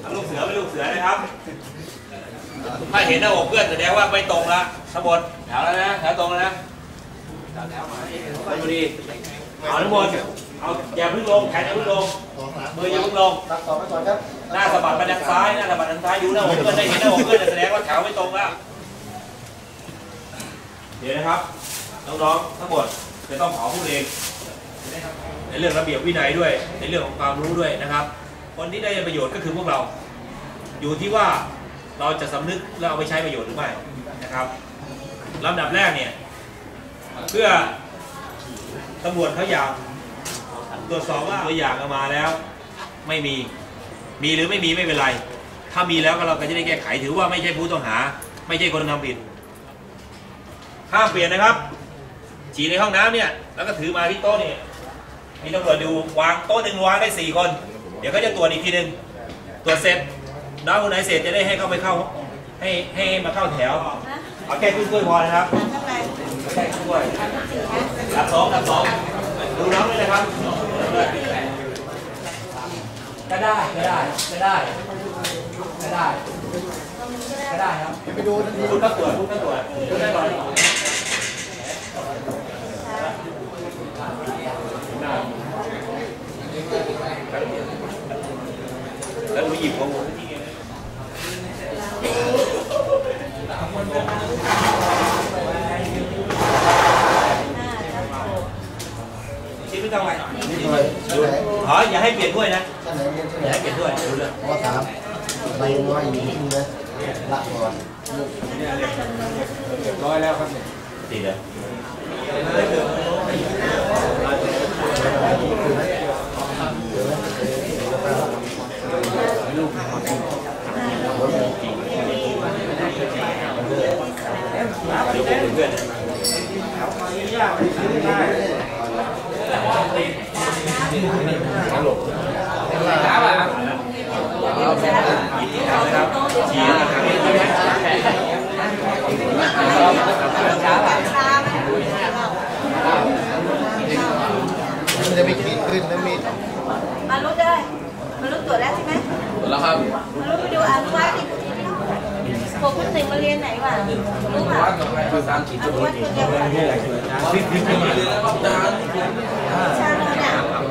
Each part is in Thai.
เอาลูกเสือเป็นลูกเสือนะครับ ถ้าเห็นหน้าอกเพื่อนแสดงว่าไม่ตรงละทั้งหมดแถวแล้วนะแถวตรงแล้วนะแถวมาดูดีเอาทั้งหมดเอาอย่าเพึ่งลงแขนอย่าเพึ่งลงมืออย่าเพึ่งลงตัดต่อไปก่อนครับหน้าสะบัดไปทางซ้ายหน้าสะบัดทางซ้ายดูหน้าอกเพื่อนได้เห็นหน้าอกเพื่อนแสดงว่าแถวไม่ตรงแล้วเดี๋ยวนะครับน้องๆทั้งหมดจะต้องขอพูดเองในเรื่องระเบียบวินัยด้วย ในเรื่องของความรู้ด้วยนะครับ คนที่ได้ประโยชน์ก็คือพวกเรา อยู่ที่ว่าเราจะสำนึกและเอาไปใช้ประโยชน์หรือไม่นะครับลำดับแรกเนี่ยเพื่อตำรวจเขาอยากตรวจสอบว่าตัวอย่างเอามาแล้ว ไม่มีมีหรือไม่มีไม่เป็นไร ถ้ามีแล้วก็เราก็จะได้แก้ไขถือว่าไม่ใช่ผู้ต้องหา ไม่ใช่คนทำผิดห้ามเปลี่ยนนะครับฉี่ในห้องน้ำเนี่ยแล้วก็ถือมาที่โต๊ะนี่มีตำรวจดูวางโต๊ะหนึ่งวางได้สี่คน เดี๋ยวก็จะตรวจอีกทีหนึ่งตรวจเสร็จน้องคนไหนเสร็จจะได้ให้เข้าไปเข้า ให้ให้มาเข้าแถวเอาแค่ถ้วยๆพอนะครับแค่ถ้วยรับสองรับสองดูน้องด้วยนะครับก็ได้ก็ได้ก็ได้ก็ได้ก็ได้ครับไปดูทันทีคุณก็ตรวจคุณก็ตรวจคุณได้ก่อน แล้วดูหยิบของผมที่นี่ชิ้นไม่ต้องอะไรนี่เลยชั้นไหน อ๋ออย่าให้เปลี่ยนด้วยนะ ชั้นไหนเรียนชั้น อ ไหน ย่าให้เปลี่ยนด้วยดูเรื่อง มสามใบน้อยอยู่ที่นี่นะละก่อน ร้อยแล้วครับติดเลย เดี๋ยวผมเป็นเพื่อนนะครับชี้นะครับ มันจะไม่ขีดขึ้นนะมีดมารุดเลยมารุดตรวจแล้วใช่ไหมแล้วครับมารุดไปดูอ่านว่าดิพวกคุณหนึ่งมาเรียนไหนวะรู้ป่ะภาษาอังกฤษอาวัดคนเดียวกันชาโนเนี่ยอา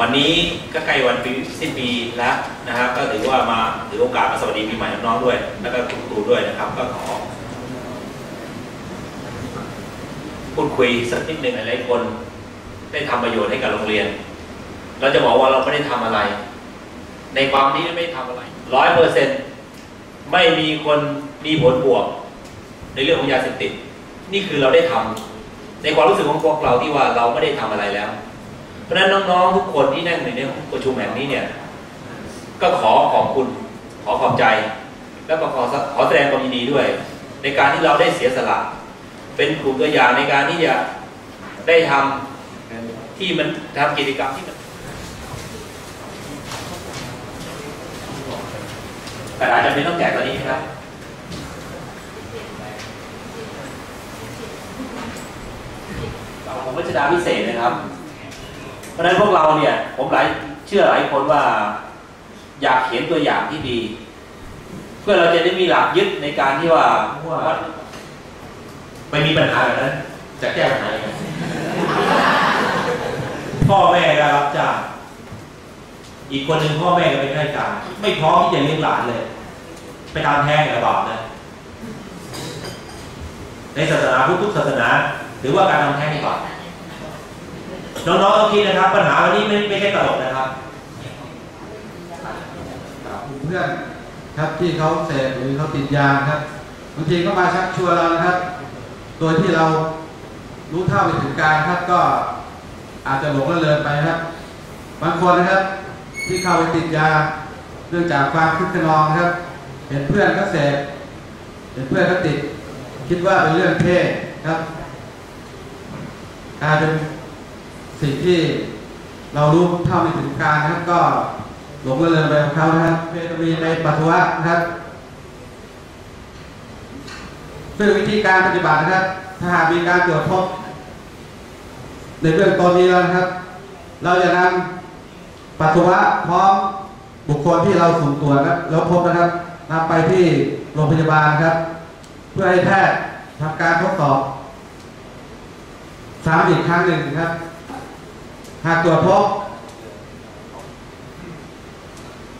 วันนี้ก็ใกล้วันปีสิ้นปีแล้วนะครับก็ถือว่ามาถือโอกาสมาสวัสดีปีใหม่น้องๆด้วย แล้วก็คุณครูด้วยนะครับ ก็ขอพูดคุยสักนิดหนึ่งหลายคน ได้ทำประโยชน์ให้กับโรงเรียน เราจะบอกว่าเราไม่ได้ทำอะไร ในความนี้ไม่ได้ทำอะไรร้อยเปอร์เซ็นต์ไม่มีคนมีผลบวก ในเรื่องของยาเสพติด นี่คือเราได้ทำในความรู้สึกของพวกเราที่ว่าเราไม่ได้ทำอะไรแล้ว เพราะฉะนั้นน้องๆทุกคนที่นั่งอยู่ในประชุมแห่งนี้เนี่ย ก็ขอขอบคุณขอขอบใจ แล้วก็ขอขอแสดงความยินดีด้วย ในการที่เราได้เสียสละ เป็นกลุ่มตัวอย่างในการที่จะได้ทำที่มันทำกิจกรรมที่มันกระดาษจะเป็นต้องแจกตัวนี้นะครับของวัชดาพิเศษนะครับ ราะฉะนั้นพวกเราเนี่ย ผมหลายเชื่อหลายคนว่าอยากเห็นตัวอย่างที่ดี เพื่อเราจะได้มีหลักยึดในการที่ว่าว่าไม่มีปัญหาแบบนั้นจะแก้ปัญหายังไงพ่อแม่ก็รับจ้างอีกคนหนึ่งพ่อแม่ก็เป็นข้าราชการไม่พร้อมที่จะเลี้ยงหลานเลย ไปตามแท้งกับบาปนะในศาสนาพุทธทุกศาสนาถือว่าการทำแท้งนี่บาป น้องๆต้องคิดนะครับ ปัญหาวันนี้ไม่ไม่ใช่ตลกนะครับเพื่อนครับที่เขาเสพหรือเขาติดยาครับบางทีก็มาชักชวนเรานะครับ โดยที่เรารู้เท่าไม่ถึงการครับก็อาจจะหลงละเริงไปครับ บางคนนะครับ ที่เข้าไปติดยาเนื่องจากความคึกขนองครับ เห็นเพื่อนก็เสพเห็นเพื่อนก็ติด คิดว่าเป็นเรื่องเท่ครับกลายเป็น สิ่งที่เรารู้เท่าไม่ถึงการนะครับก็หลงระเริงไปกับเขานะครับเพตมีในปัทวะนะครับซึ่งวิธีการปฏิบัตินะครับ ถ้าหากมีการตรวจพบในเบื้องต้นนี้แล้วนะครับ เราจะนำปัสสาวะพร้อมบุคคลที่เราสุ่มตรวจนะครับแล้วพบนะครับนำไปที่โรงพยาบาลครับ เพื่อให้แพทย์ทำการทดสอบซ้ำอีกครั้งหนึ่งครับ หากตรวจพบ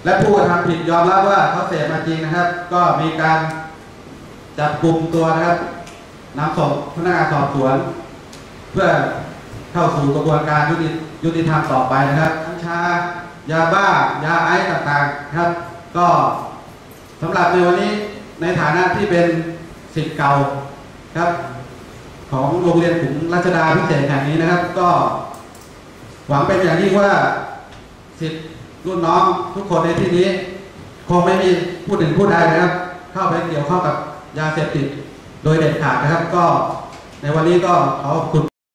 และผู้กระทำผิดยอมรับว่าเขาเสพมาจริงนะครับ ก็มีการจับกลุ่มตัวนะครับนำส่งพนักงานสอบสวน เพื่อเข้าสู่กระบวนการยุติยุติธรรมต่อไปนะครับกัญชายาบ้ายาไอซ์ต่างๆครับ ก็สำหรับในวันนี้ในฐานะที่เป็นสิทธิ์เก่าครับ ของโรงเรียนขุงรัชดาพิเศษแห่งนี้นะครับ ก็ หวังเป็นอย่างยิ่งว่าสิทธิ์รุ่นน้องทุกคนในที่นี้ คงไม่มีผู้หนึ่งผู้ใดนะครับ เข้าไปเกี่ยวข้องกับยาเสพติดโดยเด็ดขาดนะครับ ก็ในวันนี้ก็ขอขอบคุณ